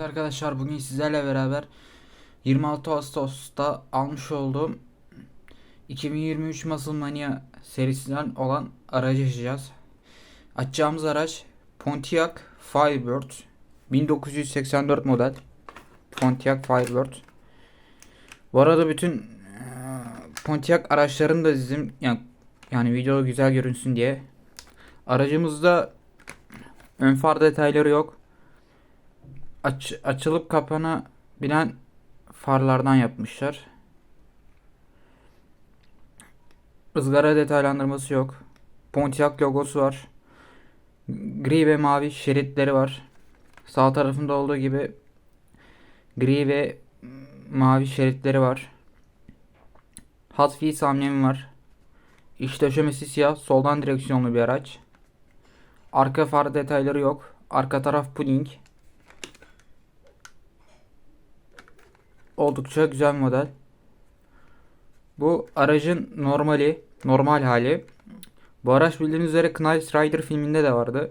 Evet arkadaşlar bugün sizlerle beraber 26 Ağustos'ta almış olduğum 2023 Muscle Mania serisinden olan aracı açacağız. Açacağımız araç Pontiac Firebird 1984 model Pontiac Firebird. Bu arada bütün Pontiac araçlarını da dizdim yani, yani video güzel görünsün diye. Aracımızda ön far detayları yok aç, açılıp kapanabilen farlardan yapmışlar. Izgara detaylandırması yok. Pontiac logosu var. Gri ve mavi şeritleri var. Sağ tarafında olduğu gibi gri ve mavi şeritleri var. Hot Wheels amblemi var. İç döşemesi siyah, soldan direksiyonlu bir araç. Arka far detayları yok. Arka taraf puding. Oldukça güzel model. Bu aracın normali, normal hali. Bu araç bildiğiniz üzere Knight Rider filminde de vardı.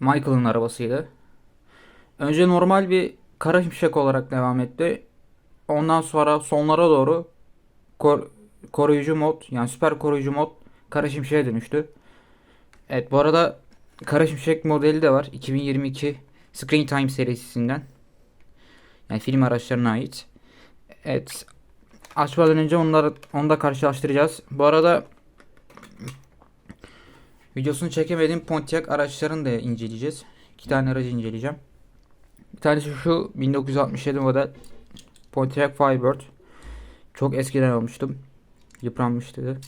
Michael'ın arabasıydı. Önce normal bir kara şimşek olarak devam etti. Ondan sonra sonlara doğru kor- koruyucu mod yani süper koruyucu mod kara şimşeğe dönüştü. Evet bu arada kara şimşek modeli de var. 2022 Screen Time serisinden. Yani film araçlarına ait. Evet. Açmadan önce onları onu da karşılaştıracağız. Bu arada videosunu çekemediğim Pontiac araçlarını da inceleyeceğiz. İki tane aracı inceleyeceğim. Bir tanesi şu 1967 model Pontiac Firebird. Çok eskiden almıştım. Yıpranmıştı.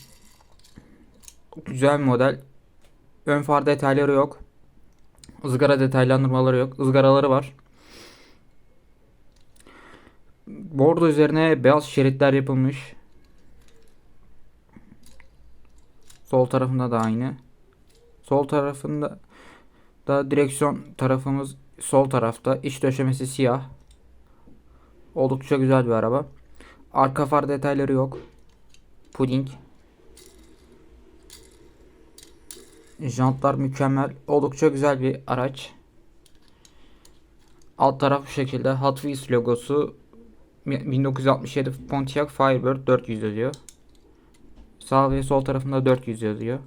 Güzel bir model. Ön far detayları yok. Izgara detaylandırmaları yok. Izgaraları var. Bordo üzerine beyaz şeritler yapılmış. Sol tarafında da aynı. Sol tarafında da direksiyon tarafımız sol tarafta. İç döşemesi siyah. Oldukça güzel bir araba. Arka far detayları yok. Puding. Jantlar mükemmel. Oldukça güzel bir araç. Alt taraf bu şekilde. Hot Wheels logosu 1967 Pontiac Firebird 400 yazıyor. Sağ ve sol tarafında 400 yazıyor.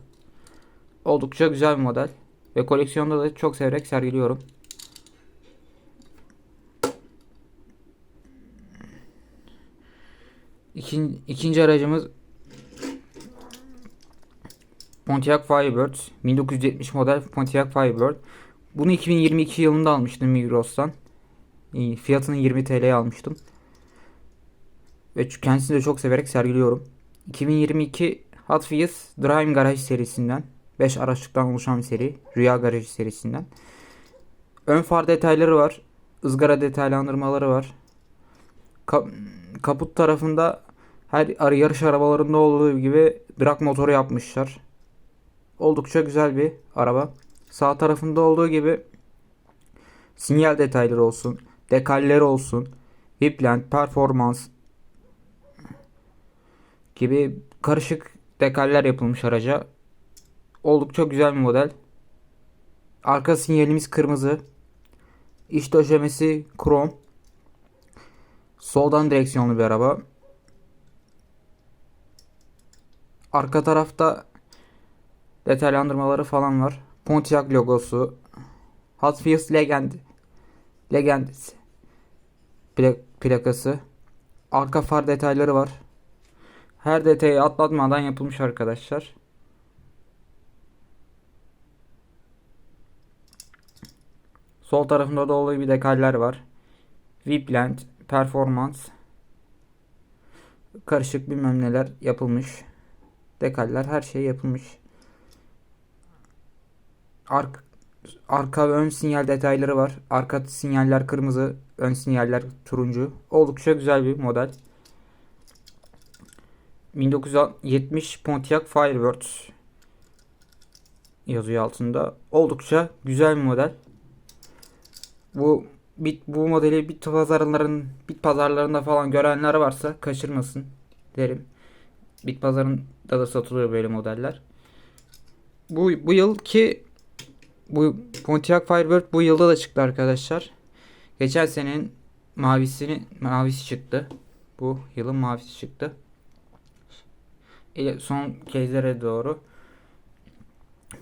Oldukça güzel bir model. Ve koleksiyonda da çok severek sergiliyorum. İkinci, ikinci aracımız Pontiac Firebird. 1970 model Pontiac Firebird. Bunu 2022 yılında almıştım Migros'tan. Fiyatını 20 TL'ye almıştım. Ve kendisini de çok severek sergiliyorum. 2022 Hot Wheels Drive Garage serisinden 5 araçlıktan oluşan bir seri. Rüya Garajı serisinden. Ön far detayları var. ızgara detaylandırmaları var. Ka- kaput tarafında her yarış arabalarında olduğu gibi drag motoru yapmışlar. Oldukça güzel bir araba. Sağ tarafında olduğu gibi sinyal detayları olsun, dekalleri olsun, Whipland, performans, gibi karışık dekaller yapılmış araca. Oldukça güzel bir model. Arka sinyalimiz kırmızı. İç döşemesi krom. Soldan direksiyonlu bir araba. Arka tarafta detaylandırmaları falan var. Pontiac logosu. Hot Wheels Legend. Legend plakası. Arka far detayları var. Her detayı atlatmadan yapılmış arkadaşlar. Sol tarafında da olduğu bir dekaller var. Whipland, Performans, karışık bilmem neler yapılmış. Dekaller her şey yapılmış. Ark, arka ve ön sinyal detayları var. Arka sinyaller kırmızı, ön sinyaller turuncu. Oldukça güzel bir model. 1970 Pontiac Firebird yazıyor altında. Oldukça güzel bir model. Bu bit bu modeli bit pazarların bit pazarlarında falan görenler varsa kaçırmasın derim. Bit pazarında da satılıyor böyle modeller. Bu bu yıl ki bu Pontiac Firebird bu yılda da çıktı arkadaşlar. Geçen senenin mavisini mavisi çıktı. Bu yılın mavisi çıktı. Son kezlere doğru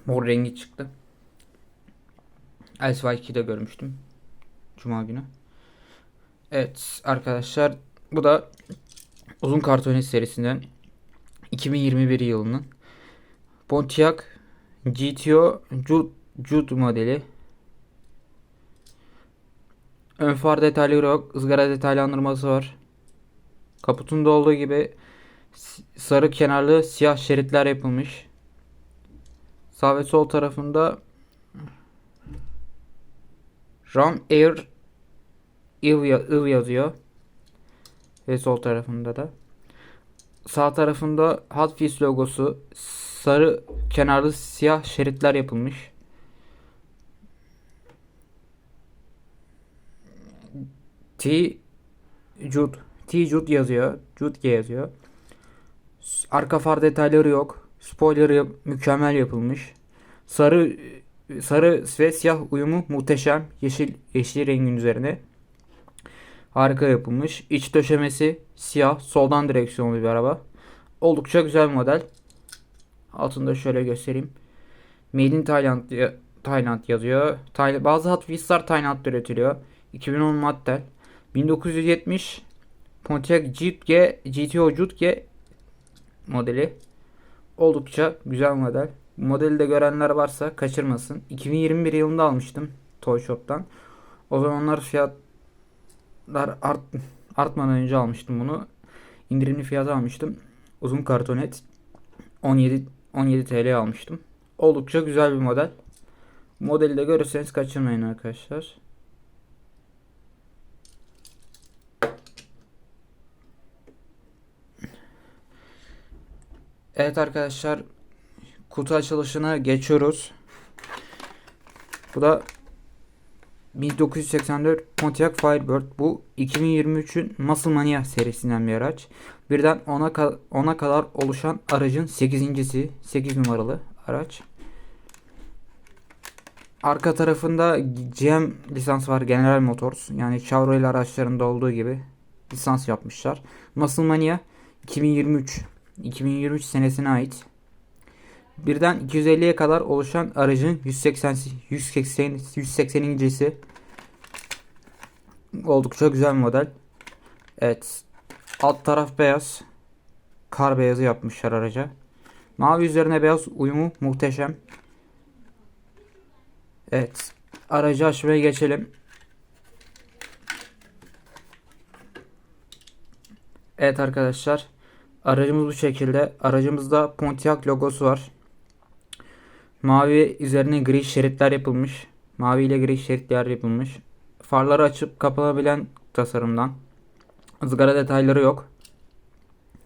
mor rengi çıktı. LCY2'de görmüştüm. Cuma günü. Evet arkadaşlar bu da uzun kartonet serisinden 2021 yılının Pontiac GTO Jude, modeli. Ön far detayları yok. ızgara detaylandırması var. Kaputunda olduğu gibi sarı kenarlı siyah şeritler yapılmış. Sağ ve sol tarafında Ram Air Iv, ya- Iv yazıyor. Ve sol tarafında da. Sağ tarafında Hot logosu sarı kenarlı siyah şeritler yapılmış. T Jude T Jude yazıyor. Jude yazıyor. Arka far detayları yok. Spoiler mükemmel yapılmış. Sarı sarı ve siyah uyumu muhteşem. Yeşil yeşil rengin üzerine. Harika yapılmış. İç döşemesi siyah, soldan direksiyonlu bir araba. Oldukça güzel bir model. Altında şöyle göstereyim. Made in Thailand, Thailand yazıyor. Tay- bazı Hot Wheels'lar Thailand'da üretiliyor. 2010 model. 1970 Pontiac Jeep GTO Jude modeli. Oldukça güzel model. Bu modeli de görenler varsa kaçırmasın. 2021 yılında almıştım Toy Shop'tan. O zamanlar fiyatlar art, artmadan önce almıştım bunu. İndirimli fiyata almıştım. Uzun kartonet 17 17 TL almıştım. Oldukça güzel bir model. Modeli de görürseniz kaçırmayın arkadaşlar. Evet arkadaşlar kutu açılışına geçiyoruz. Bu da 1984 Pontiac Firebird. Bu 2023'ün Muscle Mania serisinden bir araç. Birden 10'a ka- 10'a kadar oluşan aracın 8.si 8 numaralı araç. Arka tarafında GM lisans var General Motors. Yani Chevrolet araçlarında olduğu gibi lisans yapmışlar. Muscle Mania 2023 2023 senesine ait. Birden 250'ye kadar oluşan aracın 180 180 180.si oldukça güzel model. Evet. Alt taraf beyaz. Kar beyazı yapmışlar araca. Mavi üzerine beyaz uyumu muhteşem. Evet. Aracı açmaya geçelim. Evet arkadaşlar. Aracımız bu şekilde. Aracımızda Pontiac logosu var. Mavi üzerine gri şeritler yapılmış. Mavi ile gri şeritler yapılmış. Farları açıp kapanabilen tasarımdan. Izgara detayları yok.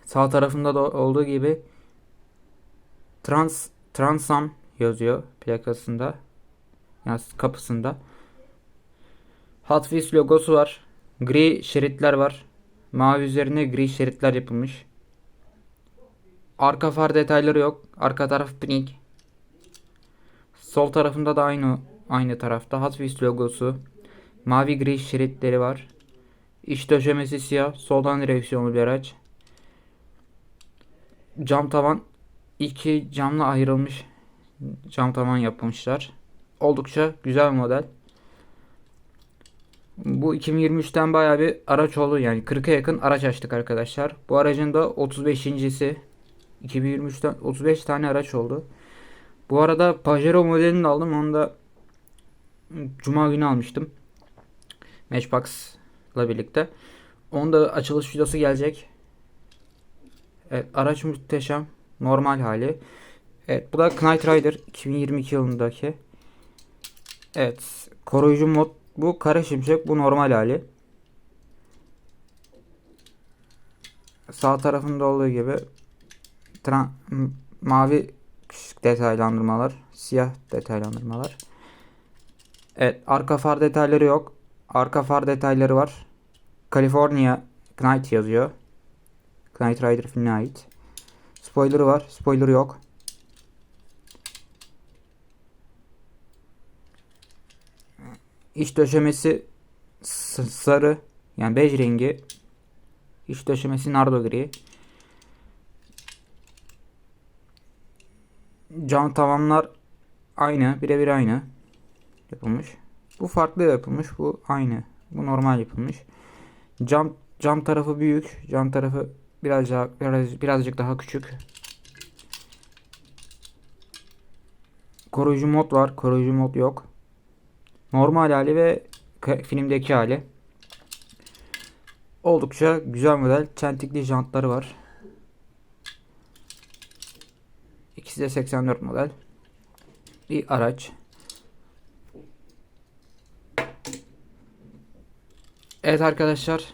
Sağ tarafında da olduğu gibi Trans Transam yazıyor plakasında. Yani kapısında. Hot Wheels logosu var. Gri şeritler var. Mavi üzerine gri şeritler yapılmış. Arka far detayları yok. Arka taraf pink. Sol tarafında da aynı aynı tarafta Hot Wheels logosu. Mavi gri şeritleri var. İç döşemesi siyah. Soldan direksiyonlu bir araç. Cam tavan iki camla ayrılmış cam tavan yapmışlar. Oldukça güzel bir model. Bu 2023'ten bayağı bir araç oldu yani 40'a yakın araç açtık arkadaşlar. Bu aracın da 35.si 2023'ten 35 tane araç oldu. Bu arada Pajero modelini de aldım. Onu da Cuma günü almıştım. Matchbox'la birlikte. Onun da açılış videosu gelecek. Evet, araç muhteşem. Normal hali. Evet, bu da Knight Rider 2022 yılındaki. Evet, koruyucu mod bu kara şimşek bu normal hali. Sağ tarafında olduğu gibi tran- mavi detaylandırmalar, siyah detaylandırmalar. Evet, arka far detayları yok. Arka far detayları var. California Knight yazıyor. Knight Rider filmine ait. Spoiler'ı var. Spoiler yok. İç döşemesi sarı yani bej rengi. İç döşemesi nardo gri. Cam tavanlar aynı, birebir aynı yapılmış. Bu farklı yapılmış, bu aynı. Bu normal yapılmış. Cam cam tarafı büyük, cam tarafı biraz daha biraz birazcık daha küçük. Koruyucu mod var, koruyucu mod yok. Normal hali ve filmdeki hali. Oldukça güzel model. Çentikli jantları var. İkisi de 84 model. Bir araç. Evet arkadaşlar.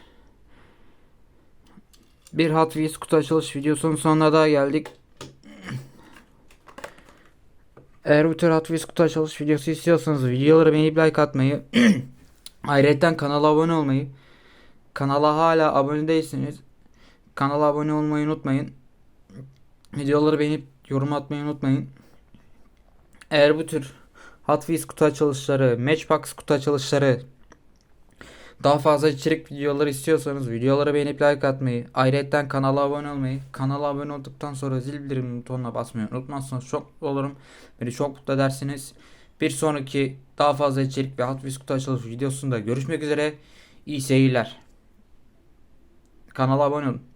Bir Hot Wheels kutu açılış videosunun sonuna daha geldik. Eğer bu tür Hot Wheels kutu açılış videosu istiyorsanız videoları beğenip like atmayı ayrıca kanala abone olmayı kanala hala abone değilseniz kanala abone olmayı unutmayın. Videoları beğenip yorum atmayı unutmayın. Eğer bu tür Hot Wheels kutu açılışları, Matchbox kutu açılışları daha fazla içerik videoları istiyorsanız videoları beğenip like atmayı, ayrıca kanala abone olmayı, kanala abone olduktan sonra zil bildirim butonuna basmayı unutmazsanız çok mutlu olurum. Beni çok mutlu edersiniz. Bir sonraki daha fazla içerik ve Hot Wheels kutu açılış videosunda görüşmek üzere. İyi seyirler. Kanala abone olun.